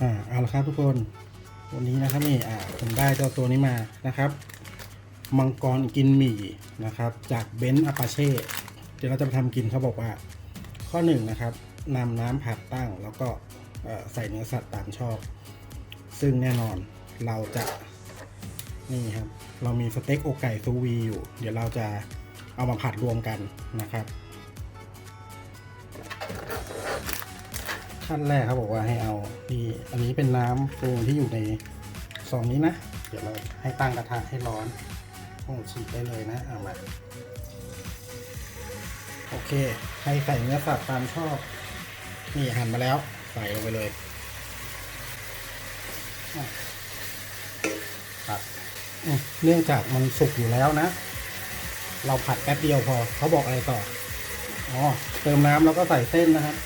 อ่าเอาละครับทุกคนวันนี้นะครับนี่อ่าผมได้เจ้าตัวนี้มานะครับมังกรกินหมี่นะครับ จากเบนซ์อาปาเช่เดี๋ยวเราจะไปทำกินเขาบอกว่า ข้อหนึ่งนะครับนำน้ำผัดตั้ง แล้วก็ใส่เนื้อสัตว์ตามชอบ ซึ่งแน่นอนเราจะนี่ครับ เรามีสเต็กอกไก่ซูวีอยู่ เดี๋ยวเราจะเอามาผัดรวมกันนะครับ ขั้นแรกเขาบอกว่าให้เอา นี่อันนี้เป็นน้ำปรุงที่อยู่ในซองนี้นะ เดี๋ยวเราให้ตั้งกระทะให้ร้อนโอ้ฉีกได้เลยนะเอามาโอเคใครใส่เนื้อสัตว์ตามชอบ นี่หั่นมาแล้ว ใส่ลงไปเลยอะครับอืมเนื่องจากมันสุกอยู่แล้วนะ เราผัดแป๊บเดียวพอ เขาบอกอะไรต่อ อ๋อ เติมน้ำแล้วก็ใส่เส้นนะครับ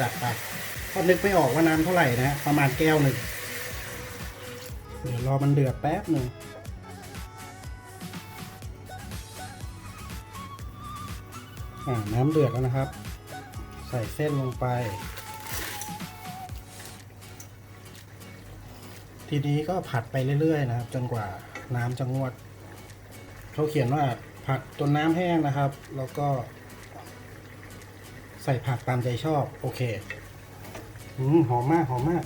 จัดไปก็นึกไม่ออกว่าน้ำเท่าไหร่นะประมาณแก้วหนึ่งเดี๋ยวรอมันเดือดแป๊บหนึ่งอ่าน้ำเดือดแล้วนะครับ ใส่เส้นลงไป ทีนี้ก็ผัดไปเรื่อยๆนะครับ จนกว่าน้ำจะงวด เขาเขียนว่าผัดจนน้ำแห้งนะครับ แล้วก็ ใส่ผักตามใจชอบ โอเคอืมหอมมากหอมมาก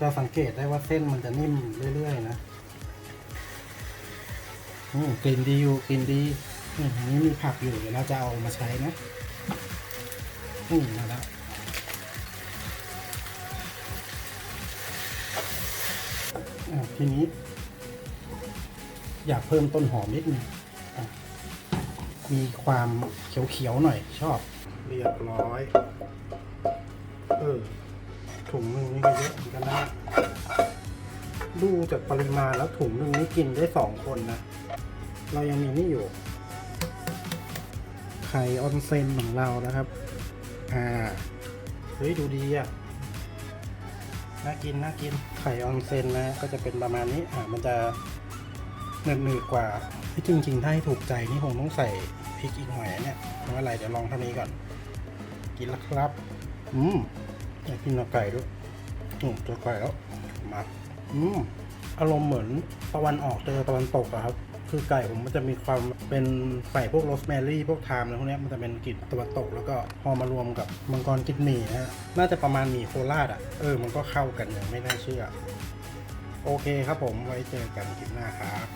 จะสังเกตได้ว่าเส้นมันจะนิ่มเรื่อยๆนะอืมกลิ่นดีอยู่กลิ่นดีอืมอันนี้มีผักอยู่เดี๋ยวเราจะเอามาใช้นะอืมมาแล้วอะทีนี้ อยากเพิ่มต้นหอมนิดนึงอะ มีความเขียวๆหน่อยชอบ เรียบร้อย เออถุงหนึ่งนี่ก็เยอะเหมือนกันนะ ดูจากปริมาณแล้วถุงหนึ่งนี่กินได้สองคนนะ เรายังมีนี่อยู่ ไข่ออนเซนของเรานะครับ อ่า เฮ้ย ดูดีอะ น่ากิน น่ากิน ไข่ออนเซนนะ ก็จะเป็นประมาณนี้ อ่า มันจะหนืดๆกว่าที่จริงๆ ถ้าให้ถูกใจนี่คงต้องใส่ พริกอีกหน่อยนะเนี่ยไม่เป็นไรเดี๋ยวลองเท่านี้ก่อน กินแล้วครับ อืมอยากกินเนื้อไก่ด้วยอืมตัวไก่แล้วมาอืมอารมณ์เหมือนตะวันออกเจอตะวันตกอะครับ คือไก่ผมมันจะมีความเป็นใส่พวกโรสแมรี่พวกไทม์อะไรพวกเนี้ยมันจะเป็นกลิ่นตะวันตก แล้วก็พอมารวมกับมังกรกินหมี่นะฮะน่าจะประมาณหมี่โคราชอะเออมันก็เข้ากันอย่างไม่น่าเชื่อ โอเคครับผมไว้เจอกันคลิปหน้าครับ